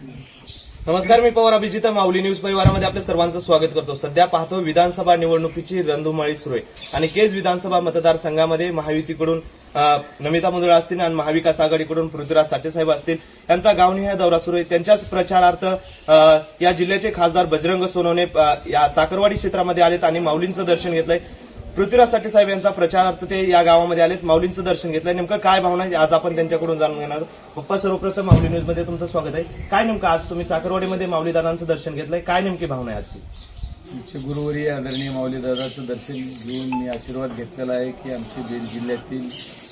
नमस्कार मी पवार अभिजित माऊली. न्यूज परिवारामध्ये आपल्या सर्वांचं स्वागत करतो. सध्या पाहतो विधानसभा निवडणुकीची रणधुमाळी सुरू आहे. आणि केज विधानसभा मतदारसंघामध्ये महायुतीकडून नमिता मुंदळ असतील आणि महाविकास आघाडीकडून पृथ्वीराज साठेसाहेब असतील यांचा गावनिहाय दौरा सुरू आहे. त्यांच्याच प्रचारार्थ या जिल्ह्याचे खासदार बजरंग सोनवणे या चाकरवाडी क्षेत्रामध्ये आलेत आणि माऊलींचं दर्शन घेतलंय. पृथ्वीराज साठेसाहेब यांचा प्रचारार्थ ते या गावामध्ये आलेत. माऊलींचं दर्शन घेतलं नेमकं काय भावना आहे? आज आपण त्यांच्याकडून जाणून घेणार पप्पा सर्वप्रथम माऊली न्यूजमध्ये तुमचं स्वागत आहे. काय नेमकं आज तुम्ही चाकरवाडीमध्ये माऊली दादांचं दर्शन घेतलंय? काय नेमकी भावना आहे आजची? आमचे गुरुवरी आदरणीय माऊलीदादाचं दर्शन घेऊन मी आशीर्वाद घेतलेला आहे की आमचे बीड जिल्ह्यातील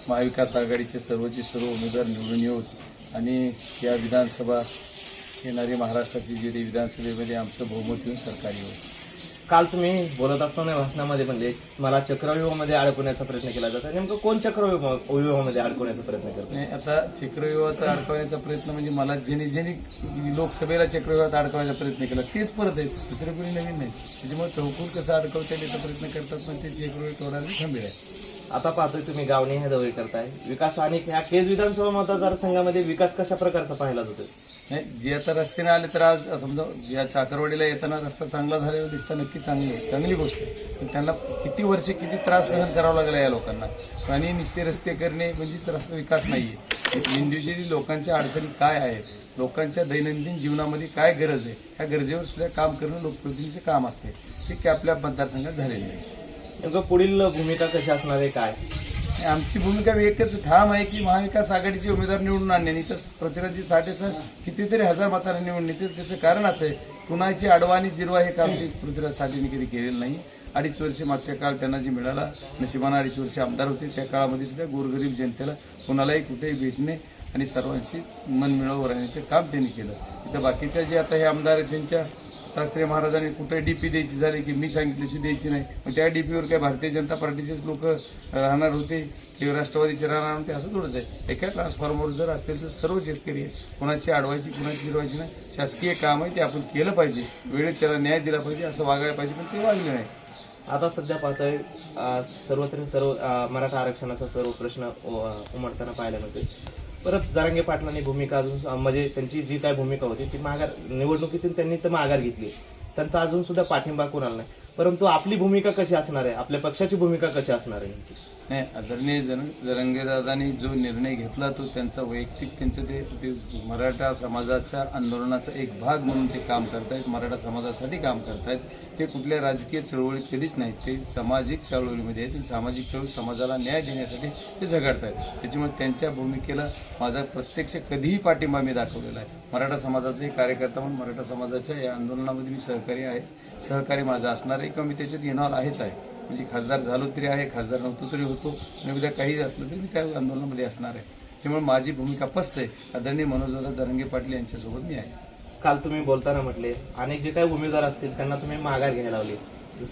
महाविकास आघाडीचे सर्वचे सर्व उमेदवार निवडून येऊत आणि या विधानसभा येणारी महाराष्ट्राची जी विधानसभेमध्ये आमचं बहुमत येऊन सरकारी येऊ काल तुम्ही बोलत असताना भाषणामध्ये म्हणले मला चक्रव्यूहामध्ये अडकवण्याचा प्रयत्न केला जातो नेमकं कोण चक्रव्यूह व्यूहामध्ये अडकवण्याचा प्रयत्न करतो? नाही, आता चक्रव्यूहात अडकवण्याचा प्रयत्न म्हणजे मला ज्यांनी ज्यांनी लोकसभेला चक्रव्यूहात अडकवायचा प्रयत्न केला तेच परत आहेत. दुसरे कोणी नवीन नाही. त्याच्यामुळे चौकून कसं अडकवता येईल याचा प्रयत्न करतात पण ते चक्रव्यूह तोडायला खंबीर आहे आता पाहतोय तुम्ही गावणे हे दौरे करताय. विकास आणि ह्या केज विधानसभा मतदारसंघामध्ये विकास कशा प्रकारचा पाहायला जातो नाही जे आता रस्त्याने आले तर आज समजा या चाकरवाडीला येताना रस्ता चांगला झालेला दिसता नक्की चांगली आहे चांगली गोष्ट आहे. पण त्यांना किती वर्षे किती त्रास सहन करावा लागला या लोकांना? आणि नुसते रस्ते करणे म्हणजेच रस्ता विकास नाही आहे इंडिव्हिज्युअली लोकांच्या अडचणी काय आहेत? लोकांच्या दैनंदिन जीवनामध्ये काय गरज आहे? ह्या गरजेवर सुद्धा काम करणं लोकप्रतिनिधीचे काम असते. ते की आपल्या मतदारसंघात झालेले आहे. नेमकं पुढील भूमिका कशी असणार आहे काय? आमची भूमिका एकच ठाम आहे की महाविकास आघाडीचे उमेदवार निवडून आणणे आणि तर पृथ्वीराजी साठे सर कितीतरी हजार मतांनी निवडून येते त्याचं कारण असं आहे कुणाची आडवा आणि जिरवा हे काम पृथ्वीराज साठेने कधी केलेलं नाही. अडीच वर्षे मागच्या काळ त्यांना जे मिळाला नशिबानं अडीच वर्षे आमदार होते त्या काळामध्ये सुद्धा गोरगरीब जनतेला कुणालाही कुठेही भेटणे आणि सर्वांशी मन मिळवून राहण्याचं काम त्यांनी केलं. इथं बाकीच्या जे आता हे आमदार आहेत त्यांच्या शास्त्रीय महाराजांनी कुठे डीपी द्यायची झाली की मी सांगितल्याची द्यायची नाही? मग त्या डीपीवर काय भारतीय जनता पार्टीचेच लोक राहणार होते? किंवा राष्ट्रवादीचे राहणार होते? असं थोडंच आहे. एका ट्रान्सफॉर्मर जर असतील तर सर्व शेतकरी आहे कुणाची अडवायची कुणाची फिरवायची नाही. शासकीय काम आहे ते आपण केलं पाहिजे. वेळेत त्याला न्याय दिला पाहिजे असं वागायला पाहिजे पण ते वागले नाही. आता सध्या पाहतोय सर्वत्र सर्व मराठा आरक्षणाचा सर्व प्रश्न उमटताना पाहायला मिळतोय. परत जारंगे पाटलांनी भूमिका अजून म्हणजे त्यांची जी काय भूमिका होती ती माघार निवडणुकीतून त्यांनी तर माघार घेतली. त्यांचा अजून सुद्धा पाठिंबा कोणाला नाही. परंतु आपली भूमिका कशी असणार आहे? आपल्या पक्षाची भूमिका कशी असणार आहे नाही आदरणीय जन जरंगेदादांनी जो निर्णय घेतला तो त्यांचा वैयक्तिक त्यांचं ते ते मराठा समाजाच्या आंदोलनाचा एक भाग म्हणून ते काम करतायत मराठा समाजासाठी काम करतायत. ते कुठल्या राजकीय चळवळीत कधीच नाही ते सामाजिक चळवळीमध्ये आहेत सामाजिक चळवळी समाजाला न्याय देण्यासाठी ते झगडतायत. त्याच्यामुळे त्यांच्या भूमिकेला माझा प्रत्यक्ष कधीही पाठिंबा मी दाखवलेला आहे. मराठा समाजाचे कार्यकर्ता म्हणून मराठा समाजाच्या या आंदोलनामध्ये मी सहकारी आहे. सहकारी माझा असणार आहे किंवा मी त्याच्यात येणार आहेच आहे. म्हणजे खासदार झालो तरी आहे खासदार नव्हतो तरी होतो. आणि उद्या काही असलं तरी मी त्या आंदोलनामध्ये असणार आहे. त्यामुळे माझी भूमिका स्पष्ट आहे. आदरणीय मनोजदादा दरंगे पाटील यांच्यासोबत मी आहे. काल तुम्ही बोलताना म्हटले अनेक जे काही उमेदवार असतील त्यांना तुम्ही माघार घ्यायला लावली.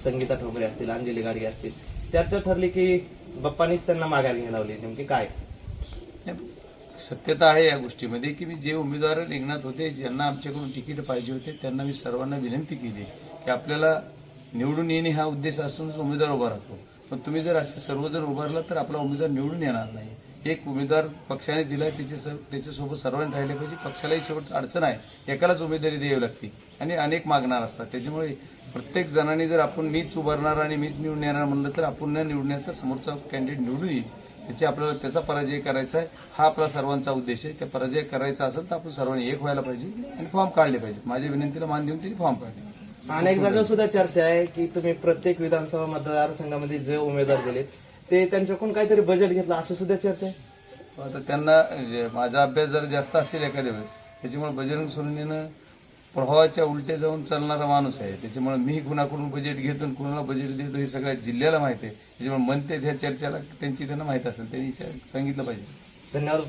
संगीता ठोंबरे असतील अंजली गाडगे असतील. चर्चा ठरली की बाप्पानीच त्यांना माघार घ्यायला लावली. नेमकी काय? सत्यता आहे या गोष्टीमध्ये की मी जे उमेदवार रिंगणात होते ज्यांना आमच्याकडून तिकीट पाहिजे होते त्यांना मी सर्वांना विनंती केली की आपल्याला निवडून येणे हा उद्देश असूनच उमेदवार उभा राहतो. पण तुम्ही जर असे सर्वजण उभारला तर आपला उमेदवार निवडून येणार नाही. एक उमेदवार पक्षाने दिला त्याच्या सर त्याच्यासोबत सर्वांनी राहिले पाहिजे. पक्षालाही शेवट अडचण आहे. एकालाच उमेदवारी द्यावी लागते. आणि अनेक मागणार असतात. त्याच्यामुळे प्रत्येक जणांनी जर आपण मीच उभारणार आणि मीच निवडून येणार म्हणलं तर आपण न निवडण्यात तर समोरचा कॅन्डिडेट निवडून येईल. त्याची आपल्याला त्याचा पराजय करायचा आहे. हा आपला सर्वांचा उद्देश आहे. त्या पराजय करायचा असेल तर आपण सर्वांनी एक व्हायला पाहिजे आणि फॉर्म काढले पाहिजे. माझ्या विनंतीला मान देऊन त्यांनी फॉर्म काढले. अनेक जागेवर सुद्धा चर्चा आहे की तुम्ही प्रत्येक विधानसभा मतदारसंघामध्ये जे उमेदवार दिलेत ते त्यांच्याकडून काहीतरी बजेट घेतलं असं सुद्धा चर्चा आहे? आता त्यांना जे- माझा अभ्यास जर जास्त असेल एखाद्या वेळेस त्याच्यामुळे बजरंग सोनवणेनं प्रवाहाच्या उलटे जाऊन चालणारा माणूस आहे. त्याच्यामुळे मी कुणाकडून बजेट घेतो कुणाला बजेट देतो हे सगळ्या जिल्ह्याला माहिती आहे. त्याच्यामुळे म्हणते त्या चर्चेला त्यांची त्यांना माहीत असेल त्यांनी सांगितलं पाहिजे. धन्यवाद